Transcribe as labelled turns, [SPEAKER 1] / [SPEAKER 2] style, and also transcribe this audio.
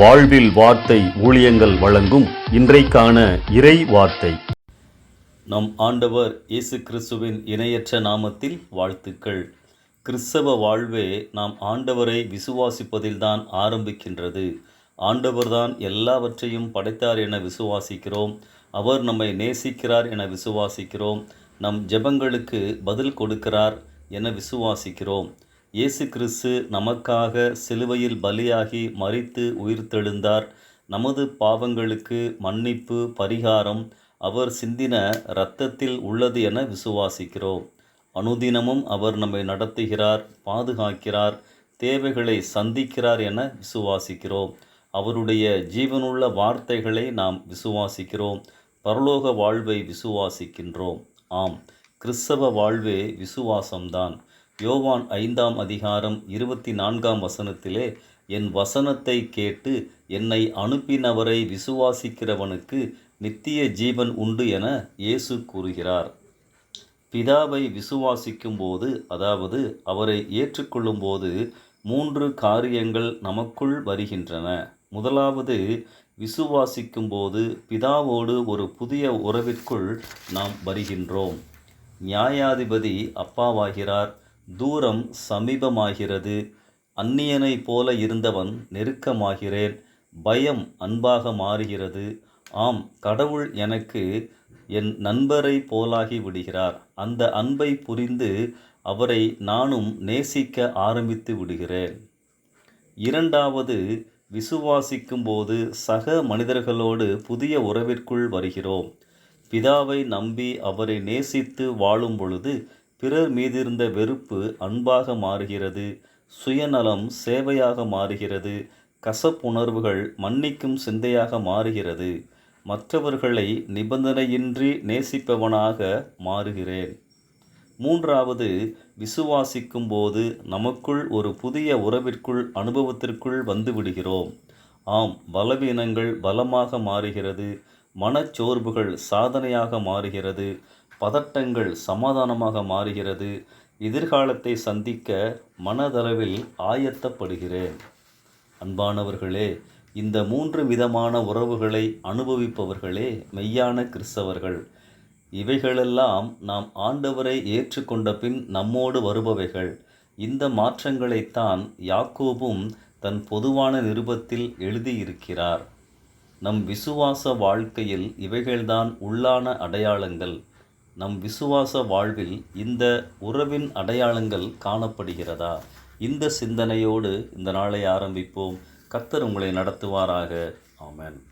[SPEAKER 1] வாழ்வில் வார்த்தை ஊழியங்கள் வழங்கும் இன்றைக்கான இறை வார்த்தை. நம் ஆண்டவர் இயேசு கிறிஸ்துவின் இணையற்ற நாமத்தில் வாழ்த்துக்கள். கிறிஸ்தவ வாழ்வே நாம் ஆண்டவரை விசுவாசிப்பதில்தான் ஆரம்பிக்கின்றது. ஆண்டவர்தான் எல்லாவற்றையும் படைத்தார் என விசுவாசிக்கிறோம். அவர் நம்மை நேசிக்கிறார் என விசுவாசிக்கிறோம். நம் ஜெபங்களுக்கு பதில் கொடுக்கிறார் என விசுவாசிக்கிறோம். இயேசு கிறிஸ்து நமக்காக சிலுவையில் பலியாகி மறித்து உயிர்த்தெழுந்தார். நமது பாவங்களுக்கு மன்னிப்பு பரிகாரம் அவர் சிந்தின இரத்தத்தில் உள்ளது என விசுவாசிக்கிறோம். அனுதினமும் அவர் நம்மை நடத்துகிறார் பாதுகாக்கிறார் தேவைகளை சந்திக்கிறார் என விசுவாசிக்கிறோம். அவருடைய ஜீவனுள்ள வார்த்தைகளை நாம் விசுவாசிக்கிறோம். பரலோக வாழ்வை விசுவாசிக்கின்றோம். ஆம் கிறிஸ்தவ வாழ்வே விசுவாசம்தான். யோவான் ஐந்தாம் அதிகாரம் இருபத்தி நான்காம் வசனத்திலே என் வசனத்தை கேட்டு என்னை அனுப்பினவரை விசுவாசிக்கிறவனுக்கு நித்திய ஜீவன் உண்டு என இயேசு கூறுகிறார். பிதாவை விசுவாசிக்கும் போது அதாவது அவரை ஏற்றுக்கொள்ளும் போது மூன்று காரியங்கள் நமக்குள் வருகின்றன. முதலாவது விசுவாசிக்கும் போது பிதாவோடு ஒரு புதிய உறவிற்குள் நாம் வருகின்றோம். நியாயாதிபதி அப்பாவாகிறார். தூரம் சமீபமாகிறது. அந்நியனைப் போல இருந்தவன் நெருக்கமாகிறேன். பயம் அன்பாக மாறுகிறது. ஆம் கடவுள் எனக்கு என் நண்பரை போலாகி விடுகிறார். அந்த அன்பை புரிந்து அவரை நானும் நேசிக்க ஆரம்பித்து விடுகிறேன். இரண்டாவது விசுவாசிக்கும் போது சக மனிதர்களோடு புதிய உறவிற்குள் வருகிறோம். பிதாவை நம்பி அவரை நேசித்து வாழும் பொழுது பிறர் மீதிருந்த வெறுப்பு அன்பாக மாறுகிறது சுயநலம் சேவையாக மாறுகிறது கசப்புணர்வுகள் மன்னிக்கும் சிந்தையாக மாறுகிறது. மற்றவர்களை நிபந்தனையின்றி நேசிப்பவனாக மாறுகிறேன். மூன்றாவது விசுவாசிக்கும் போது நமக்குள் ஒரு புதிய உறவிற்குள் அனுபவத்திற்குள் வந்துவிடுகிறோம் ஆம் பலவீனங்கள் பலமாக மாறுகிறது மனச்சோர்வுகள் சாதனையாக மாறுகிறது பதட்டங்கள் சமாதானமாக மாறுகிறது. எதிர்காலத்தை சந்திக்க மனதளவில் ஆயத்தப்படுகிறேன். அன்பானவர்களே இந்த மூன்று விதமான உறவுகளை அனுபவிப்பவர்களே மெய்யான கிறிஸ்தவர்கள். இவைகளெல்லாம் நாம் ஆண்டவரை ஏற்றுக்கொண்ட பின் நம்மோடு வருபவைகள். இந்த மாற்றங்களைத்தான் யாக்கோபும் தன் பொதுவான நிருபத்தில் எழுதியிருக்கிறார். நம் விசுவாச வாழ்க்கையில் இவைகள்தான் உள்ளான அடையாளங்கள். நம் விசுவாச வாழ்வில் இந்த உறவின் அடையாளங்கள் காணப்படுகிறதா? இந்த சிந்தனையோடு இந்த நாளை ஆரம்பிப்போம். கர்த்தர் உங்களை நடத்துவாராக. ஆமேன்.